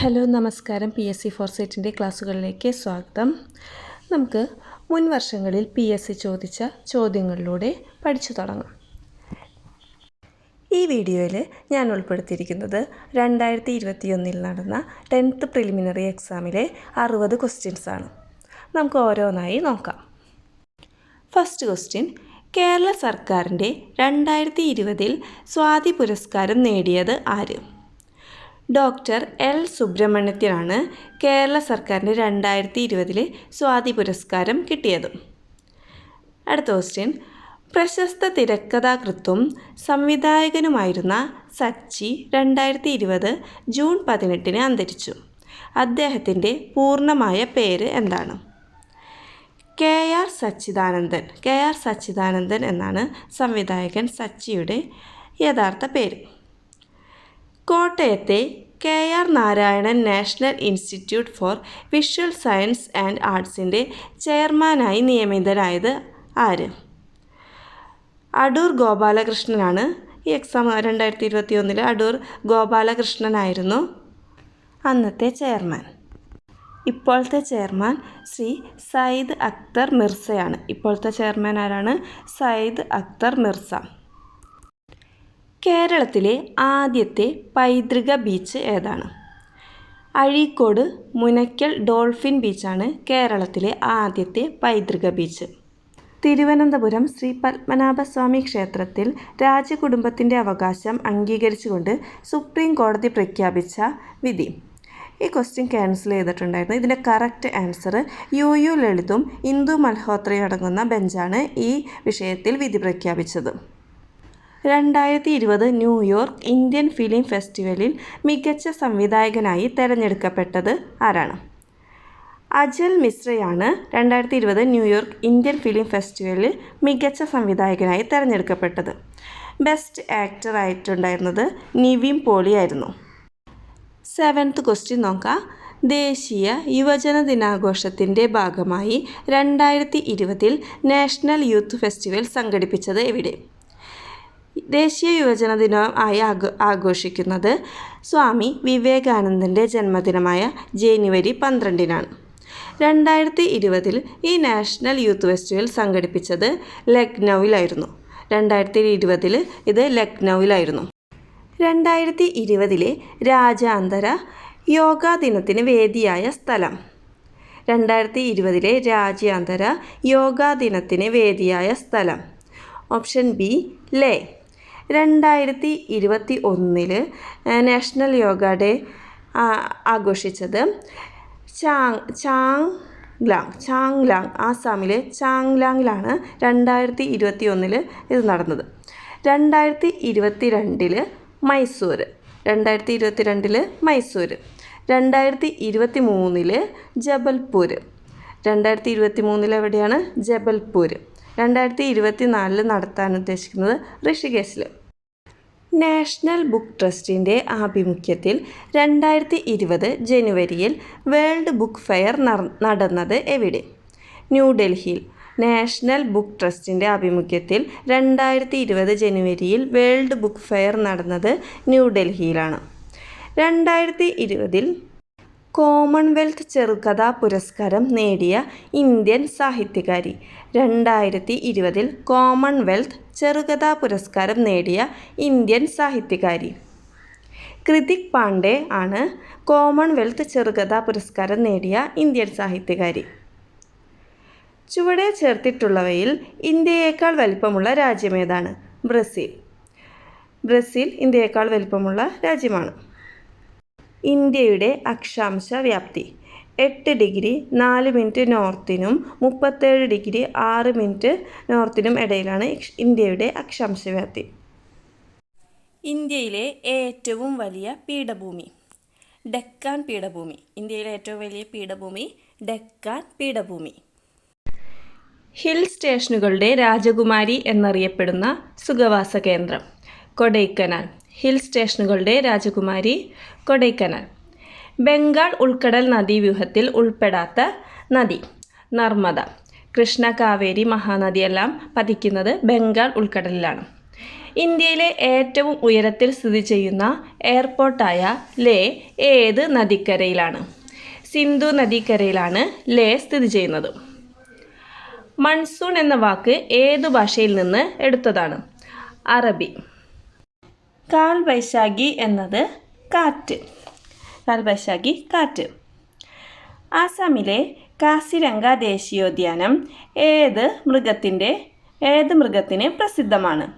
Hello നമസ്കാരം. P S C ഫോർസൈറ്റിന്റെ ക്ലാസ്സുകളിലേക്ക് സ്വാഗതം. നമുക്ക് മുൻ വർഷങ്ങളിൽ പി എസ് സി ചോദിച്ച ചോദ്യങ്ങളിലൂടെ പഠിച്ചു തുടങ്ങാം. ഈ വീഡിയോയിൽ ഞാൻ ഉൾപ്പെടുത്തിയിരിക്കുന്നത് രണ്ടായിരത്തി ഇരുപത്തിയൊന്നിൽ നടന്ന ടെൻത്ത് പ്രിലിമിനറി എക്സാമിലെ അറുപത് ആണ്. നമുക്ക് ഓരോന്നായി നോക്കാം. ഫസ്റ്റ് ക്വസ്റ്റ്യൻ കേരള സർക്കാരിന്റെ രണ്ടായിരത്തി ഇരുപതിൽ സ്വാതി പുരസ്കാരം നേടിയത് ആര്? ഡോക്ടർ എൽ സുബ്രഹ്മണ്യത്തിനാണ് കേരള സർക്കാരിന്റെ രണ്ടായിരത്തി ഇരുപതിലെ സ്വാതി പുരസ്കാരം കിട്ടിയത്. അടുത്ത ക്വസ്റ്റ്യൻ പ്രശസ്ത തിരക്കഥാകൃത്തും സംവിധായകനുമായിരുന്ന സച്ചി രണ്ടായിരത്തി ഇരുപത് ജൂൺ പതിനെട്ടിന് അന്തരിച്ചു. അദ്ദേഹത്തിന്റെ പൂർണമായ പേര് എന്താണ്? K R Sachidanandan. K R Sachidanandan എന്നാണ് സംവിധായകൻ സച്ചിയുടെ യഥാർത്ഥ പേര്. കോട്ടയത്തെ K R Narayanan national institute for visual science and ആർട്സിന്റെ ചെയർമാനായി നിയമിതനായത് ആര്? അടൂർ ഗോപാലകൃഷ്ണനാണ്. ഈ എക്സാം രണ്ടായിരത്തി ഇരുപത്തി ഒന്നിൽ അടൂർ ഗോപാലകൃഷ്ണനായിരുന്നു അന്നത്തെ ചെയർമാൻ. ഇപ്പോഴത്തെ ചെയർമാൻ ശ്രീ സയ്യിദ് അക്തർ മിർസയാണ്. ഇപ്പോഴത്തെ ചെയർമാൻ ആരാണ്? സയ്യിദ് അക്തർ മിർസ. കേരളത്തിലെ ആദ്യത്തെ പൈതൃക ബീച്ച് ഏതാണ്? അഴീക്കോട് മുനയ്ക്കൽ ഡോൾഫിൻ ബീച്ചാണ് കേരളത്തിലെ ആദ്യത്തെ പൈതൃക ബീച്ച്. തിരുവനന്തപുരം ശ്രീ പത്മനാഭസ്വാമി ക്ഷേത്രത്തിൽ രാജകുടുംബത്തിന്റെ അവകാശം അംഗീകരിച്ചുകൊണ്ട് സുപ്രീം കോടതി പ്രഖ്യാപിച്ച വിധി. ഈ ക്വസ്റ്റ്യൻ ക്യാൻസൽ ചെയ്തിട്ടുണ്ടായിരുന്നു. ഇതിന്റെ കറക്റ്റ് ആൻസർ യു യു ലളിതും ഇന്ദു മൽഹോത്രയും അടങ്ങുന്ന ബെഞ്ചാണ് ഈ വിഷയത്തിൽ വിധി പ്രഖ്യാപിച്ചത്. രണ്ടായിരത്തി ഇരുപത് ന്യൂയോർക്ക് ഇന്ത്യൻ ഫിലിം ഫെസ്റ്റിവലിൽ മികച്ച സംവിധായകനായി തിരഞ്ഞെടുക്കപ്പെട്ടത് ആരാണ്? അജൽ മിശ്രയാണ് രണ്ടായിരത്തി ഇരുപത് ന്യൂയോർക്ക് ഇന്ത്യൻ ഫിലിം ഫെസ്റ്റിവലിൽ മികച്ച സംവിധായകനായി തിരഞ്ഞെടുക്കപ്പെട്ടത്. ബെസ്റ്റ് ആക്ടർ ആയിട്ടുണ്ടായിരുന്നത് നിവിൻ പോളി ആയിരുന്നു. സെവൻത്ത് ക്വസ്റ്റ്യൻ നോക്കാം. ദേശീയ യുവജന ദിനാഘോഷത്തിന്റെ ഭാഗമായി രണ്ടായിരത്തി ഇരുപതിൽ നാഷണൽ യൂത്ത് ഫെസ്റ്റിവൽ സംഘടിപ്പിച്ചത് എവിടെ? ദേശീയ യുവജന ദിനം ആയി ആഘോ ആഘോഷിക്കുന്നത് സ്വാമി വിവേകാനന്ദന്റെ ജന്മദിനമായ ജനുവരി പന്ത്രണ്ടിനാണ്. രണ്ടായിരത്തി ഇരുപതിൽ ഈ നാഷണൽ യൂത്ത് ഫെസ്റ്റിവൽ സംഘടിപ്പിച്ചത് ലക്നൗവിലായിരുന്നു. രണ്ടായിരത്തി ഇരുപതിൽ ഇത് ലക്നൗവിലായിരുന്നു. രണ്ടായിരത്തി ഇരുപതിലെ രാജാന്തര യോഗാ ദിനത്തിന് വേദിയായ സ്ഥലം. രണ്ടായിരത്തി ഇരുപതിലെ രാജ്യാന്തര യോഗാ ദിനത്തിന് വേദിയായ സ്ഥലം. Option B Leh. രണ്ടായിരത്തി ഇരുപത്തി ഒന്നിൽ നാഷണൽ യോഗ ഡേ ആഘോഷിച്ചത്. ചാങ് ചാങ് ചാങ്ലാങ് ചാങ്ലാങ് ആസാമിലെ ചാങ് ചാങ്ലാങ്ങിലാണ് രണ്ടായിരത്തി ഇരുപത്തി ഒന്നിൽ ഇത് നടന്നത്. രണ്ടായിരത്തി ഇരുപത്തി രണ്ടിൽ മൈസൂർ രണ്ടായിരത്തി ഇരുപത്തി രണ്ടിൽ മൈസൂർ രണ്ടായിരത്തി ഇരുപത്തി മൂന്നിൽ ജബൽപൂർ രണ്ടായിരത്തി ഇരുപത്തി മൂന്നിൽ എവിടെയാണ്? ജബൽപൂർ രണ്ടായിരത്തി ഇരുപത്തി നാലിൽ നടത്താൻ ഉദ്ദേശിക്കുന്നത് ഋഷികേശിൽ നാഷണൽ ബുക്ക് ട്രസ്റ്റിന്റെ ആഭിമുഖ്യത്തിൽ രണ്ടായിരത്തി ഇരുപത് ജനുവരിയിൽ വേൾഡ് ബുക്ക് ഫെയർ നടന്നത് എവിടെ? ന്യൂഡൽഹിയിൽ. നാഷണൽ ബുക്ക് ട്രസ്റ്റിന്റെ ആഭിമുഖ്യത്തിൽ രണ്ടായിരത്തി ഇരുപത് ജനുവരിയിൽ വേൾഡ് ബുക്ക് ഫെയർ നടന്നത് ന്യൂഡൽഹിയിലാണ്. രണ്ടായിരത്തി ഇരുപതിൽ കോമൺവെൽത്ത് ചെറുകഥാ പുരസ്കാരം നേടിയ ഇന്ത്യൻ സാഹിത്യകാരി. രണ്ടായിരത്തി ഇരുപതിൽ കോമൺവെൽത്ത് ചെറുകഥാ പുരസ്കാരം നേടിയ ഇന്ത്യൻ സാഹിത്യകാരി. കൃതിക് പാണ്ഡെ ആണ് കോമൺവെൽത്ത് ചെറുകഥാ പുരസ്കാരം നേടിയ ഇന്ത്യൻ സാഹിത്യകാരി. ചുവടെ ചേർത്തിട്ടുള്ളവയിൽ ഇന്ത്യയേക്കാൾ വലിപ്പമുള്ള രാജ്യമേതാണ് ബ്രസീൽ. ബ്രസീൽ ഇന്ത്യയേക്കാൾ വലിപ്പമുള്ള രാജ്യമാണ്. ഇന്ത്യയുടെ അക്ഷാംശ വ്യാപ്തി. എട്ട് ഡിഗ്രി നാല് മിനിറ്റ് നോർത്തിനും മുപ്പത്തേഴ് ഡിഗ്രി ആറ് മിനിറ്റ് നോർത്തിനും ഇടയിലാണ് ഇന്ത്യയുടെ അക്ഷാംശ വ്യാപ്തി. ഇന്ത്യയിലെ ഏറ്റവും വലിയ പീഠഭൂമി. ഡെക്കാൻ പീഠഭൂമി. ഇന്ത്യയിലെ ഏറ്റവും വലിയ പീഠഭൂമി ഡെക്കാൻ പീഠഭൂമി. ഹിൽ സ്റ്റേഷനുകളുടെ രാജകുമാരി എന്നറിയപ്പെടുന്ന സുഖവാസ കേന്ദ്രം. കൊടൈക്കനാൽ. ഹിൽ സ്റ്റേഷനുകളുടെ രാജകുമാരി കൊടൈക്കനാൽ. ബംഗാൾ ഉൾക്കടൽ നദീവ്യൂഹത്തിൽ ഉൾപ്പെടാത്ത നദി നർമ്മദ. കൃഷ്ണ കാവേരി മഹാനദിയെല്ലാം പതിക്കുന്നത് ബംഗാൾ ഉൾക്കടലിലാണ്. ഇന്ത്യയിലെ ഏറ്റവും ഉയരത്തിൽ സ്ഥിതി ചെയ്യുന്ന എയർപോർട്ടായ ലേ ഏത് നദിക്കരയിലാണ്? സിന്ധു നദിക്കരയിലാണ് ലേ സ്ഥിതി ചെയ്യുന്നത്. മൺസൂൺ എന്ന വാക്ക് ഏത് ഭാഷയിൽ നിന്ന് എടുത്തതാണ്? അറബി. കാൽ വൈശാഖി എന്നത് കാറ്റ്. കാൽ വൈശാഖി കാറ്റ്. ആസാമിലെ കാസിരംഗ ദേശീയോദ്യാനം ഏത് മൃഗത്തിന്റെ ഏത് മൃഗത്തിന് പ്രസിദ്ധമാണ്?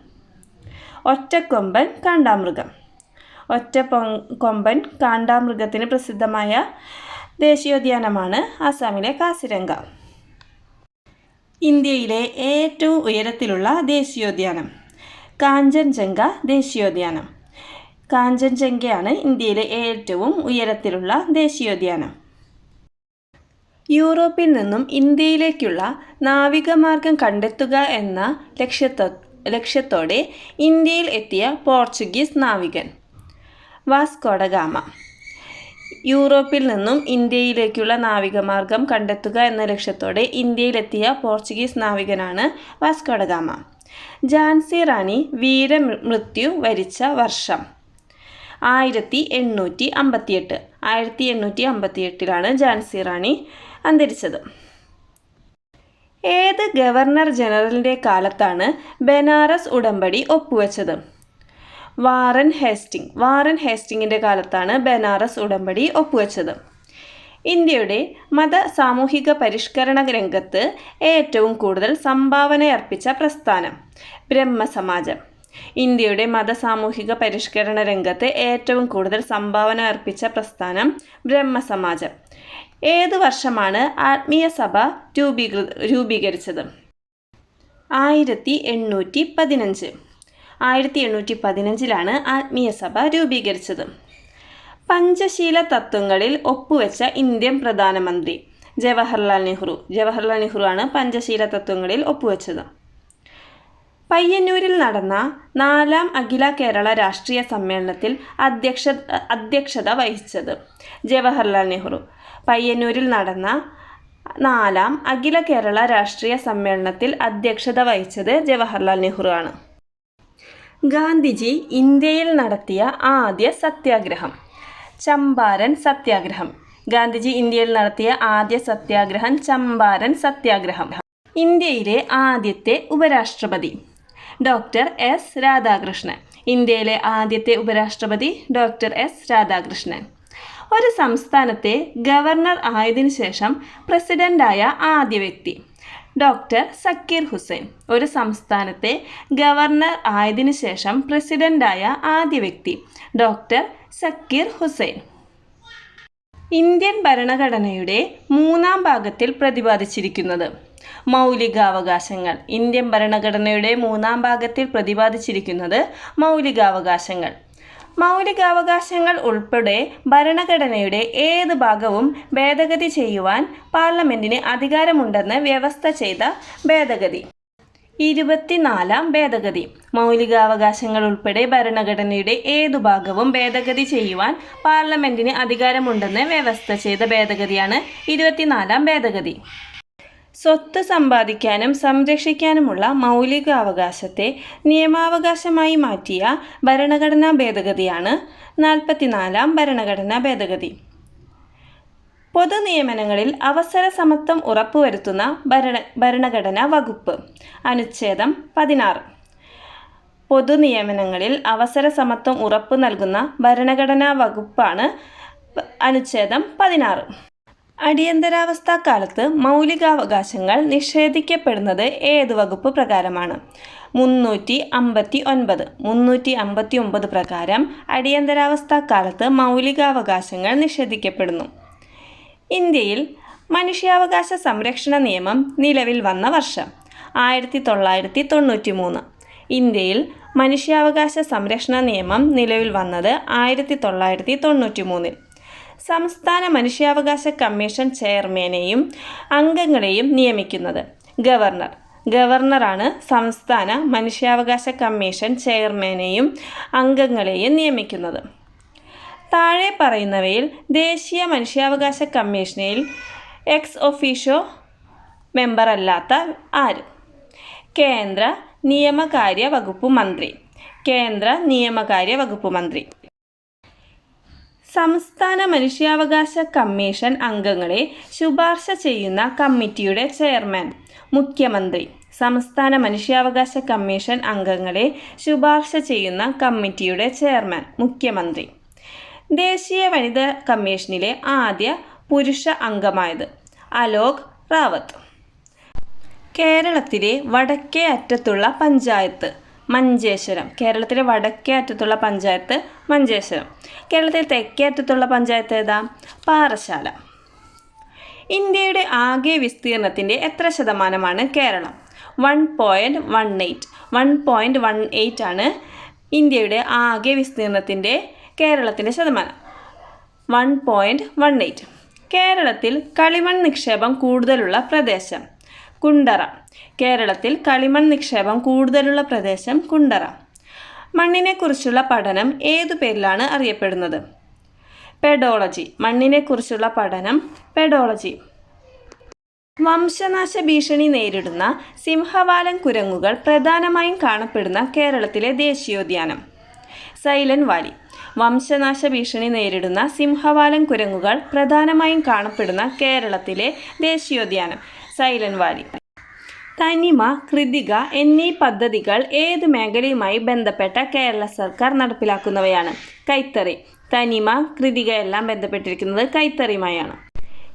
ഒറ്റക്കൊമ്പൻ കാണ്ടാമൃഗം. ഒറ്റ കൊമ്പൻ കാണ്ടാമൃഗത്തിന് പ്രസിദ്ധമായ ദേശീയോദ്യാനമാണ് ആസാമിലെ കാസിരംഗ. ഇന്ത്യയിലെ ഏറ്റവും ഉയരത്തിലുള്ള ദേശീയോദ്യാനം. കാഞ്ചൻജംഗ ദേശീയോദ്യാനം. കാഞ്ചൻജംഗയാണ് ഇന്ത്യയിലെ ഏറ്റവും ഉയരത്തിലുള്ള ദേശീയോദ്യാനം. യൂറോപ്പിൽ നിന്നും ഇന്ത്യയിലേക്കുള്ള നാവികമാർഗം കണ്ടെത്തുക എന്ന ലക്ഷ്യത്തോ ലക്ഷ്യത്തോടെ ഇന്ത്യയിൽ എത്തിയ പോർച്ചുഗീസ് നാവികൻ വാസ്കോഡഗാമ യൂറോപ്പിൽ നിന്നും ഇന്ത്യയിലേക്കുള്ള നാവികമാർഗം കണ്ടെത്തുക എന്ന ലക്ഷ്യത്തോടെ ഇന്ത്യയിലെത്തിയ Portuguese നാവികനാണ് Vasco da Gama Jhansi Rani വീരമൃത്യു വരിച്ച വർഷം. ആയിരത്തി എണ്ണൂറ്റി അമ്പത്തിയെട്ട്. ആയിരത്തി എണ്ണൂറ്റി അമ്പത്തിയെട്ടിലാണ് ജാൻസി റാണി അന്തരിച്ചത്. ഏത് ഗവർണർ ജനറലിന്റെ കാലത്താണ് ബനാറസ് ഉടമ്പടി ഒപ്പുവെച്ചത്? Warren Hasting. വാറൻ ഹേസ്റ്റിങ്ങിന്റെ കാലത്താണ് ബനാറസ് ഉടമ്പടി ഒപ്പുവെച്ചത്. ഇന്ത്യയുടെ മത സാമൂഹിക പരിഷ്കരണ രംഗത്ത് ഏറ്റവും കൂടുതൽ സംഭാവനയർപ്പിച്ച പ്രസ്ഥാനം ബ്രഹ്മസമാജം. ഇന്ത്യയുടെ മത സാമൂഹിക പരിഷ്കരണ രംഗത്ത് ഏറ്റവും കൂടുതൽ സംഭാവന അർപ്പിച്ച പ്രസ്ഥാനം ബ്രഹ്മസമാജം. ഏത് വർഷമാണ് ആത്മീയ സഭ രൂപീകൃ രൂപീകരിച്ചത്? ആയിരത്തി എണ്ണൂറ്റി പതിനഞ്ച്. ആയിരത്തി എണ്ണൂറ്റി പതിനഞ്ചിലാണ് ആത്മീയ സഭ രൂപീകരിച്ചത്. പഞ്ചശീല തത്വങ്ങളിൽ ഒപ്പുവെച്ച ഇന്ത്യൻ പ്രധാനമന്ത്രി ജവഹർലാൽ നെഹ്റു. ജവഹർലാൽ നെഹ്റു ആണ് പഞ്ചശീല തത്വങ്ങളിൽ ഒപ്പുവെച്ചത്. പയ്യന്നൂരിൽ നടന്ന നാലാം അഖില കേരള രാഷ്ട്രീയ സമ്മേളനത്തിൽ അധ്യക്ഷ അധ്യക്ഷത വഹിച്ചത് ജവഹർലാൽ നെഹ്റു. പയ്യന്നൂരിൽ നടന്ന നാലാം അഖില കേരള രാഷ്ട്രീയ സമ്മേളനത്തിൽ അധ്യക്ഷത വഹിച്ചത് ജവഹർലാൽ നെഹ്റു ആണ് ഗാന്ധിജി ഇന്ത്യയിൽ നടത്തിയ ആദ്യ സത്യാഗ്രഹം. ചമ്പാരൻ സത്യാഗ്രഹം. ഗാന്ധിജി ഇന്ത്യയിൽ നടത്തിയ ആദ്യ സത്യാഗ്രഹം ചമ്പാരൻ സത്യാഗ്രഹം. ഇന്ത്യയിലെ ആദ്യത്തെ ഉപരാഷ്ട്രപതി. Doctor S Radhakrishnan. ഇന്ത്യയിലെ ആദ്യത്തെ ഉപരാഷ്ട്രപതി ഡോക്ടർ എസ് രാധാകൃഷ്ണൻ. ഒരു സംസ്ഥാനത്തെ ഗവർണർ ആയതിനു ശേഷം പ്രസിഡന്റായ ആദ്യ വ്യക്തി. ഡോക്ടർ സക്കീർ ഹുസൈൻ. ഒരു സംസ്ഥാനത്തെ ഗവർണർ ആയതിനു ശേഷം പ്രസിഡന്റായ ആദ്യ വ്യക്തി ഡോക്ടർ സക്കീർ ഹുസൈൻ. ഇന്ത്യൻ ഭരണഘടനയുടെ മൂന്നാം ഭാഗത്തിൽ പ്രതിപാദിച്ചിരിക്കുന്നത് മൗലികാവകാശങ്ങൾ. ഇന്ത്യൻ ഭരണഘടനയുടെ മൂന്നാം ഭാഗത്തിൽ പ്രതിപാദിച്ചിരിക്കുന്നത് മൗലികാവകാശങ്ങൾ. മൗലികാവകാശങ്ങൾ ഉൾപ്പെടെ ഭരണഘടനയുടെ ഏത് ഭാഗവും ഭേദഗതി ചെയ്യുവാൻ പാർലമെന്റിന് അധികാരമുണ്ടെന്ന് വ്യവസ്ഥ ചെയ്ത ഭേദഗതി. ഇരുപത്തിനാലാം ഭേദഗതി. മൗലികാവകാശങ്ങൾ ഉൾപ്പെടെ ഭരണഘടനയുടെ ഏതു ഭാഗവും ഭേദഗതി ചെയ്യുവാൻ പാർലമെന്റിന് അധികാരമുണ്ടെന്ന് വ്യവസ്ഥ ചെയ്ത ഭേദഗതിയാണ് ഇരുപത്തിനാലാം ഭേദഗതി. സ്വത്ത് സമ്പാദിക്കാനും സംരക്ഷിക്കാനുമുള്ള മൗലികാവകാശത്തെ നിയമാവകാശമായി മാറ്റിയ ഭരണഘടനാ ഭേദഗതിയാണ് നാൽപ്പത്തിനാലാം ഭരണഘടനാ ഭേദഗതി. പൊതുനിയമനങ്ങളിൽ അവസര സമത്വം ഉറപ്പുവരുത്തുന്ന ഭരണ ഭരണഘടനാ വകുപ്പ്. അനുച്ഛേദം പതിനാറ്. പൊതുനിയമനങ്ങളിൽ അവസര സമത്വം ഉറപ്പു നൽകുന്ന ഭരണഘടനാ വകുപ്പാണ് അനുച്ഛേദം പതിനാറ്. അടിയന്തരാവസ്ഥ കാലത്ത് മൗലികാവകാശങ്ങൾ നിഷേധിക്കപ്പെടുന്നത് ഏത് വകുപ്പ് പ്രകാരമാണ്? മുന്നൂറ്റി അമ്പത്തി ഒൻപത് മുന്നൂറ്റി അമ്പത്തി ഒമ്പത് പ്രകാരം അടിയന്തരാവസ്ഥ കാലത്ത് മൗലികാവകാശങ്ങൾ നിഷേധിക്കപ്പെടുന്നു. ഇന്ത്യയിൽ മനുഷ്യാവകാശ സംരക്ഷണ നിയമം നിലവിൽ വന്ന വർഷം ആയിരത്തി തൊള്ളായിരത്തി തൊണ്ണൂറ്റി മൂന്ന് ഇന്ത്യയിൽ മനുഷ്യാവകാശ സംരക്ഷണ നിയമം നിലവിൽ വന്നത് ആയിരത്തി തൊള്ളായിരത്തി തൊണ്ണൂറ്റി മൂന്നിൽ സംസ്ഥാന മനുഷ്യാവകാശ കമ്മീഷൻ ചെയർമാനെയും അംഗങ്ങളെയും നിയമിക്കുന്നത്. ഗവർണർ. ഗവർണറാണ് സംസ്ഥാന മനുഷ്യാവകാശ കമ്മീഷൻ ചെയർമാനെയും അംഗങ്ങളെയും നിയമിക്കുന്നത്. താഴെ പറയുന്നവയിൽ ദേശീയ മനുഷ്യാവകാശ കമ്മീഷനിൽ എക്സ് ഒഫീഷ്യോ മെമ്പറല്ലാത്ത ആര്? കേന്ദ്ര നിയമകാര്യ വകുപ്പ് മന്ത്രി. കേന്ദ്ര നിയമകാര്യ വകുപ്പ് മന്ത്രി. സംസ്ഥാന മനുഷ്യാവകാശ കമ്മീഷൻ അംഗങ്ങളെ ശുപാർശ ചെയ്യുന്ന കമ്മിറ്റിയുടെ ചെയർമാൻ മുഖ്യമന്ത്രി. സംസ്ഥാന മനുഷ്യാവകാശ കമ്മീഷൻ അംഗങ്ങളെ ശുപാർശ ചെയ്യുന്ന കമ്മിറ്റിയുടെ ചെയർമാൻ മുഖ്യമന്ത്രി. ദേശീയ വനിതാ കമ്മീഷനിലെ ആദ്യ പുരുഷ അംഗമായത് അലോക് റാവത്ത്. കേരളത്തിലെ വടക്കേ അറ്റത്തുള്ള പഞ്ചായത്ത് മഞ്ചേശ്വരം. കേരളത്തിലെ വടക്കേ അറ്റത്തുള്ള പഞ്ചായത്ത് മഞ്ചേശ്വരം. കേരളത്തിലെ തെക്കേ അറ്റത്തുള്ള പഞ്ചായത്ത് ഏതാ? പാറശാല ഇന്ത്യയുടെ ആകെ വിസ്തീർണത്തിന്റെ എത്ര ശതമാനമാണ് Kerala? One point one eight. One point one eight ആണ് ഇന്ത്യയുടെ ആകെ വിസ്തീർണത്തിന്റെ കേരളത്തിന്റെ ശതമാനം. One point one eight. കേരളത്തിൽ കളിമൺ നിക്ഷേപം കൂടുതലുള്ള പ്രദേശം. കുണ്ടറ. കേരളത്തിൽ കളിമൺ നിക്ഷേപം കൂടുതലുള്ള പ്രദേശം കുണ്ടറ. മണ്ണിനെക്കുറിച്ചുള്ള പഠനം ഏതു പേരിലാണ് അറിയപ്പെടുന്നത്? പെഡോളജി. മണ്ണിനെക്കുറിച്ചുള്ള പഠനം പെഡോളജി. വംശനാശ ഭീഷണി നേരിടുന്ന സിംഹവാലൻ കുരങ്ങുകൾ പ്രധാനമായും കാണപ്പെടുന്ന കേരളത്തിലെ ദേശീയോദ്യാനം. Silent Valley. വംശനാശ ഭീഷണി നേരിടുന്ന സിംഹവാലൻ കുരങ്ങുകൾ പ്രധാനമായും കാണപ്പെടുന്ന കേരളത്തിലെ ദേശീയോദ്യാനം. Silent Valley. തനിമ കൃതിക എന്നീ പദ്ധതികൾ ഏത് മേഖലയുമായി ബന്ധപ്പെട്ട കേരള സർക്കാർ നടപ്പിലാക്കുന്നവയാണ്? കൈത്തറി. തനിമ കൃതിക എല്ലാം ബന്ധപ്പെട്ടിരിക്കുന്നത് കൈത്തറിയുമായാണ്.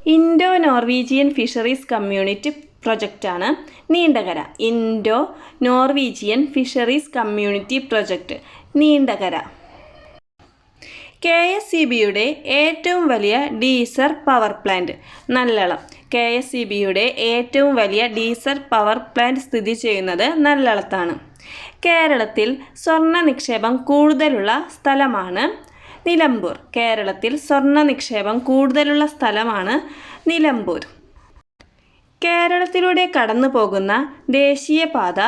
Indo Norwegian fisheries community പ്രൊജക്റ്റാണ് Neendakara. Indo Norwegian fisheries community project. Neendakara. K S C ബിയുടെ ഏറ്റവും വലിയ diesel power plant Nallalam K S C ബിയുടെ ഏറ്റവും വലിയ ഡീസർ പവർ പ്ലാന്റ് സ്ഥിതി ചെയ്യുന്നത് നല്ലളത്താണ് കേരളത്തിൽ സ്വർണ നിക്ഷേപം കൂടുതലുള്ള സ്ഥലമാണ് നിലമ്പൂർ. കേരളത്തിൽ സ്വർണ നിക്ഷേപം കൂടുതലുള്ള സ്ഥലമാണ് നിലമ്പൂർ. കേരളത്തിലൂടെ കടന്നു പോകുന്ന ദേശീയപാത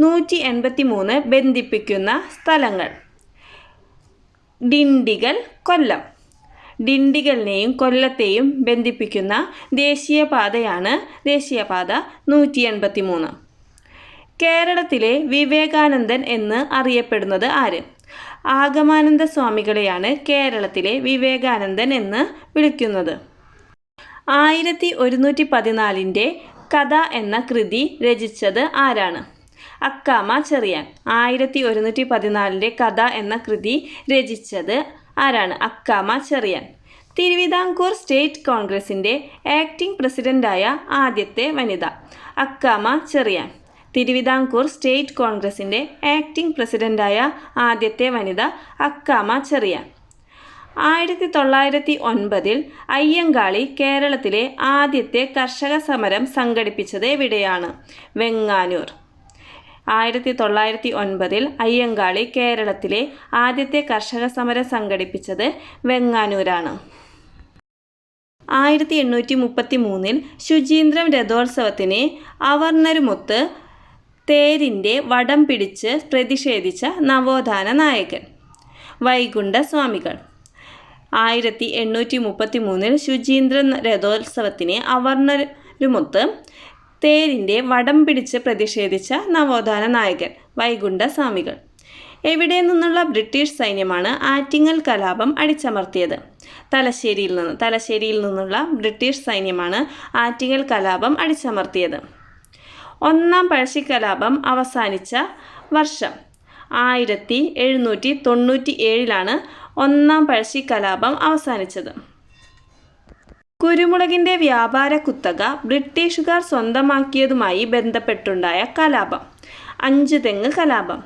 നൂറ്റി എൺപത്തി മൂന്ന് ബന്ധിപ്പിക്കുന്ന സ്ഥലങ്ങൾ. ഡിണ്ടിഗൽ കൊല്ലം. ഡിണ്ടിഗലിനെയും കൊല്ലത്തെയും ബന്ധിപ്പിക്കുന്ന ദേശീയപാതയാണ് ദേശീയപാത നൂറ്റി എൺപത്തി മൂന്ന് കേരളത്തിലെ വിവേകാനന്ദൻ എന്ന് അറിയപ്പെടുന്നത് ആര്? ആഗമാനന്ദ സ്വാമികളെയാണ് കേരളത്തിലെ വിവേകാനന്ദൻ എന്ന് വിളിക്കുന്നത്. ആയിരത്തി ഒരുന്നൂറ്റി പതിനാലിന്റെ കഥ എന്ന കൃതി രചിച്ചത് ആരാണ്? അക്കാമ ചെറിയാൻ. ആയിരത്തി ഒരുന്നൂറ്റി പതിനാലിന്റെ കഥ എന്ന കൃതി രചിച്ചത് ആരാണ്? അക്കാമ ചെറിയാൻ. തിരുവിതാംകൂർ സ്റ്റേറ്റ് കോൺഗ്രസിന്റെ ആക്ടിംഗ് പ്രസിഡന്റായ ആദ്യത്തെ വനിത. അക്കാമ ചെറിയാൻ. തിരുവിതാംകൂർ സ്റ്റേറ്റ് കോൺഗ്രസിന്റെ ആക്ടിംഗ് പ്രസിഡന്റായ ആദ്യത്തെ വനിത അക്കാമ ചെറിയാൻ. ആയിരത്തി തൊള്ളായിരത്തി ഒൻപതിൽ അയ്യങ്കാളി കേരളത്തിലെ ആദ്യത്തെ കർഷക സമരം സംഘടിപ്പിച്ചത് എവിടെയാണ്? വെങ്ങാനൂർ. ആയിരത്തി തൊള്ളായിരത്തി ഒൻപതിൽ അയ്യങ്കാളി കേരളത്തിലെ ആദ്യത്തെ കർഷക സമരം സംഘടിപ്പിച്ചത് വെങ്ങാനൂരാണ്. ആയിരത്തി എണ്ണൂറ്റി മുപ്പത്തി മൂന്നിൽ ശുചീന്ദ്രം രഥോത്സവത്തിന് അവർണരുമൊത്ത് തേരിന്റെ വടം പിടിച്ച് പ്രതിഷേധിച്ച നവോത്ഥാന നായകൻ വൈകുണ്ഠ സ്വാമികൾ ആയിരത്തി എണ്ണൂറ്റി മുപ്പത്തി മൂന്നിൽ ശുചീന്ദ്ര രഥോത്സവത്തിന് അവർണരുമൊത്ത് തേരിന്റെ വടം പിടിച്ച് പ്രതിഷേധിച്ച നവോത്ഥാന നായകൻ വൈകുണ്ഠ സ്വാമികൾ എവിടെ നിന്നുള്ള ബ്രിട്ടീഷ് സൈന്യമാണ് ആറ്റിങ്ങൽ കലാപം അടിച്ചമർത്തിയത്? തലശ്ശേരിയിൽ നിന്ന് തലശ്ശേരിയിൽ നിന്നുള്ള ബ്രിട്ടീഷ് സൈന്യമാണ് ആറ്റിങ്ങൽ കലാപം അടിച്ചമർത്തിയത്. ഒന്നാം പഴശ്ശി കലാപം അവസാനിച്ച വർഷം ആയിരത്തി എഴുന്നൂറ്റി തൊണ്ണൂറ്റി ഏഴിലാണ് ഒന്നാം പഴശ്ശി കലാപം അവസാനിച്ചത്. കുരുമുളകിന്റെ വ്യാപാര കുത്തക ബ്രിട്ടീഷുകാർ സ്വന്തമാക്കിയതുമായി ബന്ധപ്പെട്ടുണ്ടായ കലാപം. അഞ്ച് തെങ്ങ് കലാപം.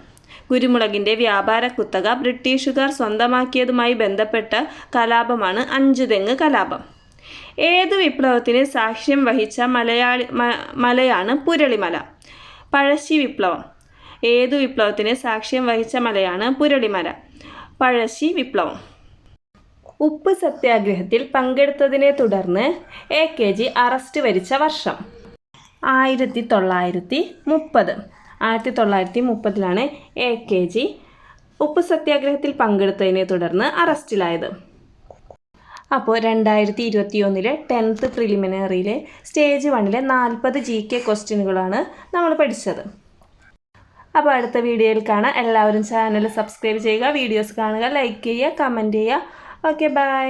കുരുമുളകിന്റെ വ്യാപാര കുത്തക ബ്രിട്ടീഷുകാർ സ്വന്തമാക്കിയതുമായി ബന്ധപ്പെട്ട കലാപമാണ് അഞ്ച് തെങ്ങ് കലാപം. ഏത് വിപ്ലവത്തിന് സാക്ഷ്യം വഹിച്ച മലയാളി മലയാണ് പുരളിമല. പഴശ്ശി വിപ്ലവം. ഏതു വിപ്ലവത്തിന് സാക്ഷ്യം വഹിച്ച മലയാണ് പുരളിമല. പഴശ്ശി വിപ്ലവം. ഉപ്പ് സത്യാഗ്രഹത്തിൽ പങ്കെടുത്തതിനെ തുടർന്ന് എ കെ ജി അറസ്റ്റ് വരിച്ച വർഷം. ആയിരത്തി തൊള്ളായിരത്തി മുപ്പത്. ആയിരത്തി തൊള്ളായിരത്തി മുപ്പതിലാണ് എ കെ ജി ഉപ്പ് സത്യാഗ്രഹത്തിൽ പങ്കെടുത്തതിനെ തുടർന്ന് അറസ്റ്റിലായത്. അപ്പോൾ രണ്ടായിരത്തി ഇരുപത്തി ഒന്നിലെ ടെൻത്ത് പ്രിലിമിനറിയിലെ സ്റ്റേജ് വണ്ണിലെ നാൽപ്പത് ജി കെ ക്വസ്റ്റ്യനുകളാണ് നമ്മൾ പഠിച്ചത്. അപ്പോൾ അടുത്ത വീഡിയോയിൽ കാണാം. എല്ലാവരും ചാനൽ സബ്സ്ക്രൈബ് ചെയ്യുക വീഡിയോസ് കാണുക ലൈക്ക് ചെയ്യുക കമന്റ് ചെയ്യുക. Okay bye